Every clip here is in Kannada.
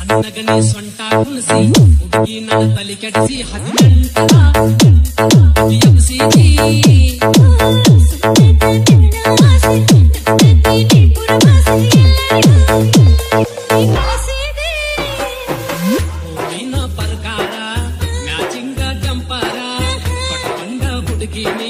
ಸಣ್ಣಗನೆ ಸೊಂಟ ಹುಣಸಿ ಹುಡುಗಿನ ತಲೆ ಕೆಡಿಸಿ ಪ್ರಕಾರ ಮ್ಯಾಚಿಂಗ ಜಂಪಾರ ಹುಡುಗಿನಿ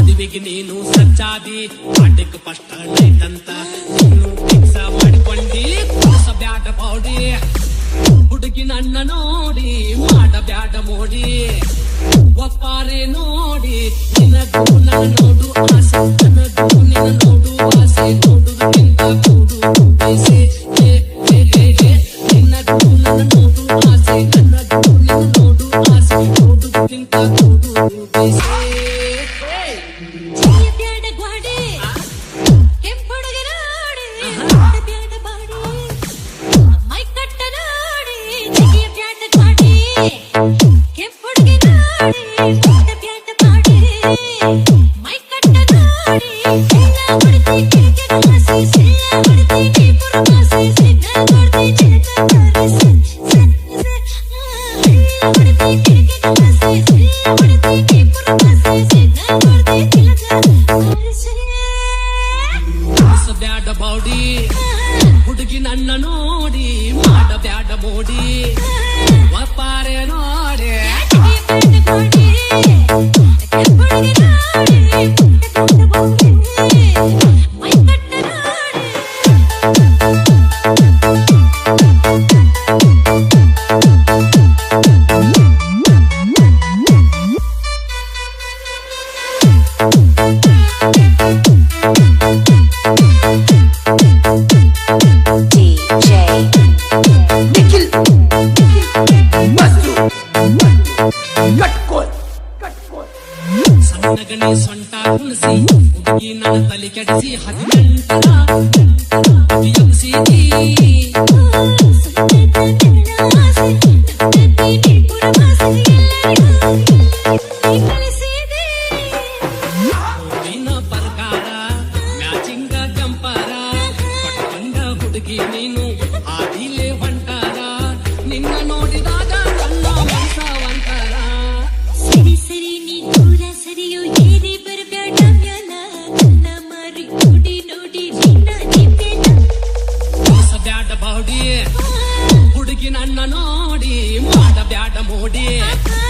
ಟಿಪ್ಪಿಗೆ ನೀನು ಸಜ್ಜಾದಿ. ಪಾಟಕ್ ಫಸ್ಟ್ ಐತಂತ ನೀನು ಫಿಕ್ಸ ಮಾಡ್ಕೊಂಡಿ. ಕೂಸ ಬ್ಯಾಡ ಬೌಡಿ ಹುಡುಗಿ ನನ್ನ ನೋಡಿ, ಮಾಡ ಬ್ಯಾಡ ಮೋಡಿ. ಒಪ್ಪಾರೆ ನೋಡಿ, ನಿನಗೂ ನನ್ನ ನೋಡು ಆಸೆ. ನನಗೂ ನಿನ್ನ ನೋಡು ಆಸೆ. ನೋಡುವುದಕ್ಕಿಂತ ಕೂಡು ಬೇಸೆ. ನಿನ್ನಗೂ ನನ್ನ ನೋಡು ಆಸೆ. ನೋಡುವುದಕ್ಕಿಂತ ಕೂಡು ಬೇಸೆ. ಹುಣಸಿ ಈ ನನ್ನ ತಲೆ ಕೆಡಿಸಿ ಹದಿನೆಂಟು মোড়ে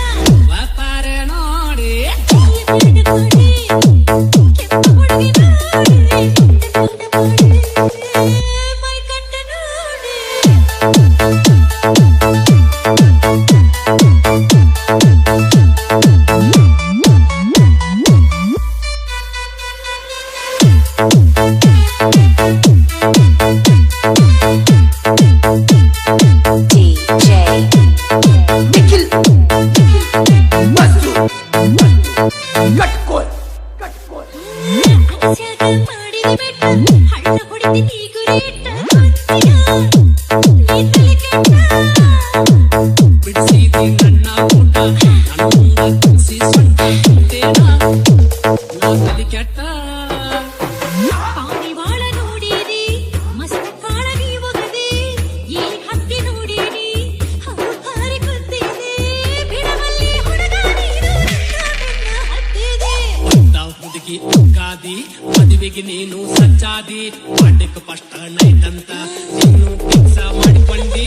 ಹುಡುಗಿ ಗಾದಿ ಮದುವೆಗೆ ನೀನು ಸಜ್ಜಾದಿ ಪಾಠಕ್ ಫಸ್ಟ್ ನೈಟ್ ಅಂತ ನೀನು ಫಿಕ್ಸ ಮಾಡಿಕೊಂಡಿ